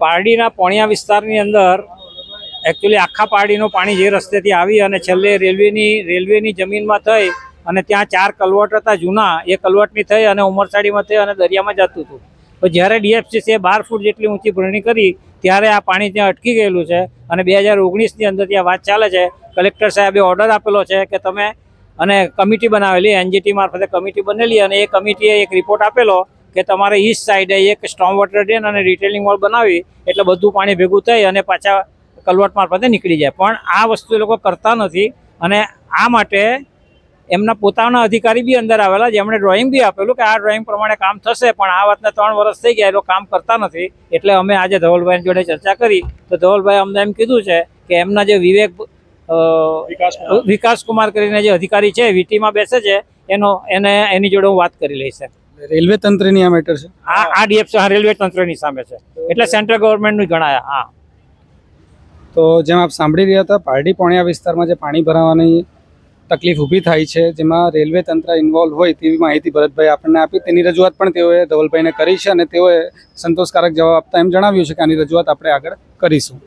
પારડીના પોણિયા વિસ્તારની અંદર એકચ્યુઅલી આખા પારડીનું પાણી જે રસ્તેથી આવી અને છેલ્લે રેલવેની રેલવેની જમીનમાં થઈ અને ત્યાં ચાર કલવટ હતા જૂના, એ કલવટની થઈ અને ઉમરસાડીમાં થઈ અને દરિયામાં જતું હતું. તો જ્યારે ડીએફસીસીએ બાર ફૂટ જેટલી ઊંચી ભરણી કરી, ત્યારે આ પાણી ત્યાં અટકી ગયેલું છે અને બે હજાર ઓગણીસની અંદર ત્યાં વાત ચાલે છે. કલેક્ટર સાહેબે ઓર્ડર આપેલો છે કે તમે અને કમિટી બનાવેલી, એનજીટી મારફતે કમિટી બનેલી અને એ કમિટીએ એક રિપોર્ટ આપેલો કે તમારે ઈસ્ટ સાઈડે એક સ્ટોમ વોટર ડેન અને રિટેલિંગ વોલ બનાવી એટલે બધું પાણી ભેગું થઈ અને પાછા કલવટ મારફતે નીકળી જાય. પણ આ વસ્તુ એ લોકો કરતા નથી અને આ માટે એમના પોતાના અધિકારી બી અંદર આવેલા જેમણે ડ્રોઈંગ બી આપેલું કે આ ડ્રોઈંગ પ્રમાણે કામ થશે પણ આ વાતને ત્રણ વર્ષ થઈ ગયા એ લોકો કામ કરતા નથી. એટલે અમે આજે ધવલભાઈ જોડે ચર્ચા કરી. તો ધવલભાઈ અમને એમ કીધું છે કે એમના જે વિવેક વિકાસ કુમાર. કરીને જે અધિકારી છે વીટીમાં બેસે છે એનો એને એની જોડે હું વાત કરી લઈશ રેલવે તંત્રની આ મેટર છે? આ આ ડીએફસી હા રેલવે તંત્રની સામે છે. એટલે સેન્ટ્રલ ગવર્મેન્ટનું ગણાયા હા. તો જેમ આપ સાંભળી રહ્યા હતા પારડી પોણિયા વિસ્તારમાં જે પાણી ભરાવાની તકલીફ ઊભી થાય છે જેમાં રેલવે તંત્ર ઇન્વોલ્વ હોય તેવી માહિતી ભરતભાઈ આપણને આપી. તેની રજૂઆત પણ તેઓએ ધવલભાઈને કરી છે અને તેઓએ સંતોષકારક જવાબ આપતા એમ જણાવ્યું છે કે આની રજૂઆત આપણે આગળ કરીશું.